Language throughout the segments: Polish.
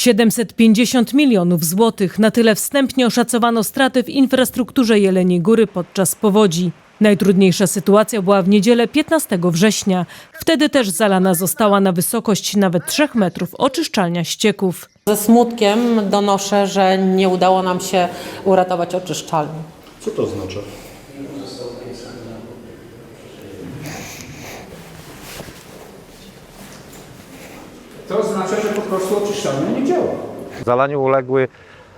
750 milionów złotych. Na tyle wstępnie oszacowano straty w infrastrukturze Jeleniej Góry podczas powodzi. Najtrudniejsza sytuacja była w niedzielę 15 września. Wtedy też zalana została na wysokość nawet 3 metrów oczyszczalnia ścieków. Ze smutkiem donoszę, że nie udało nam się uratować oczyszczalni. Co to oznacza? To oznacza, że po prostu oczyszczalnia nie działa. Zalaniu uległy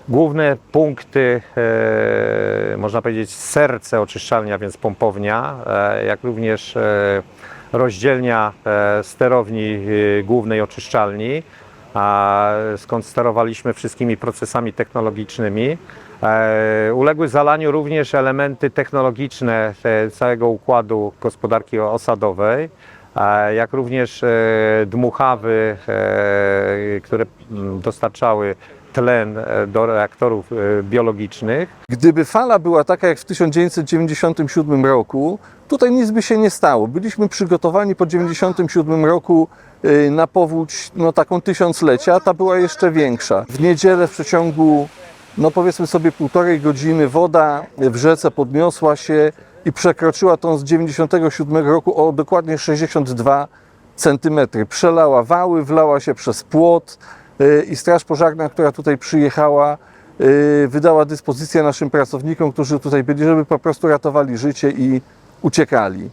główne punkty, e, można powiedzieć serce oczyszczalnia, więc pompownia, e, jak również e, rozdzielnia e, sterowni e, głównej oczyszczalni, a, skąd sterowaliśmy wszystkimi procesami technologicznymi. E, Uległy zalaniu również elementy technologiczne e, całego układu gospodarki osadowej, jak również e, dmuchawy, e, które mm, dostarczały tlen e, do reaktorów biologicznych. Gdyby fala była taka jak w 1997 roku, tutaj nic by się nie stało. Byliśmy przygotowani po 1997 roku na powódź no, taką tysiąclecia, ta była jeszcze większa. W niedzielę w przeciągu, no powiedzmy sobie półtorej godziny woda w rzece podniosła się i przekroczyła tą z 1997 roku o dokładnie 62 centymetry. Przelała wały, wlała się przez płot y, i Straż Pożarna, która tutaj przyjechała, y, wydała dyspozycję naszym pracownikom, którzy tutaj byli, żeby po prostu ratowali życie i uciekali.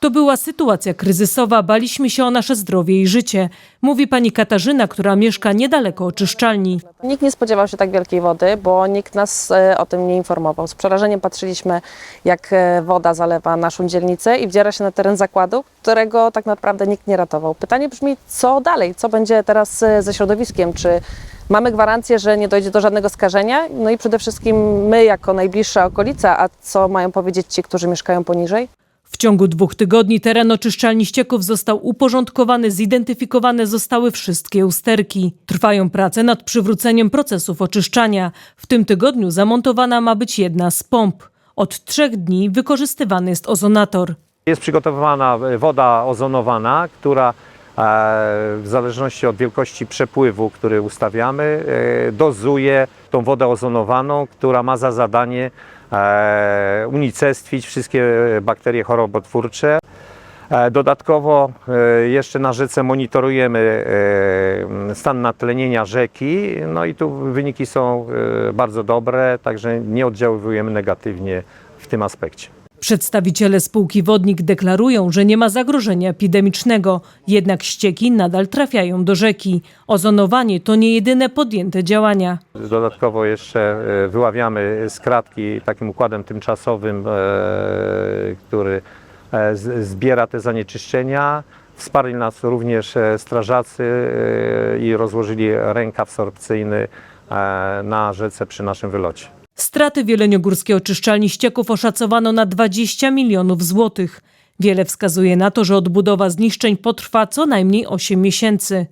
To była sytuacja kryzysowa, baliśmy się o nasze zdrowie i życie, mówi pani Katarzyna, która mieszka niedaleko oczyszczalni. Nikt nie spodziewał się tak wielkiej wody, bo nikt nas e, o tym nie informował. Z przerażeniem patrzyliśmy, jak e, woda zalewa naszą dzielnicę i wdziera się na teren zakładu, którego tak naprawdę nikt nie ratował. Pytanie brzmi, co dalej? Co będzie teraz e, ze środowiskiem? Czy mamy gwarancję, że nie dojdzie do żadnego skażenia? No i przede wszystkim my, jako najbliższa okolica, a co mają powiedzieć ci, którzy mieszkają poniżej? W ciągu dwóch tygodni teren oczyszczalni ścieków został uporządkowany, zidentyfikowane zostały wszystkie usterki. Trwają prace nad przywróceniem procesów oczyszczania. W tym tygodniu zamontowana ma być jedna z pomp. Od trzech dni wykorzystywany jest ozonator. Jest przygotowana woda ozonowana, która e, w zależności od wielkości przepływu, który ustawiamy, e, dozuje tą wodę ozonowaną, która ma za zadanie e, unicestwić wszystkie bakterie chorobotwórcze. E, Dodatkowo e, jeszcze na rzece monitorujemy e, stan natlenienia rzeki, no i tu wyniki są e, bardzo dobre, także nie oddziaływujemy negatywnie w tym aspekcie. Przedstawiciele spółki Wodnik deklarują, że nie ma zagrożenia epidemicznego, jednak ścieki nadal trafiają do rzeki. Ozonowanie to nie jedyne podjęte działania. Dodatkowo jeszcze e, wyławiamy z kratki takim układem tymczasowym, e, który e, zbiera te zanieczyszczenia. Wsparli nas również strażacy i rozłożyli rękaw sorpcyjny na rzece przy naszym wylocie. Straty w Jeleniogórskiej oczyszczalni ścieków oszacowano na 20 milionów złotych. Wiele wskazuje na to, że odbudowa zniszczeń potrwa co najmniej 8 miesięcy.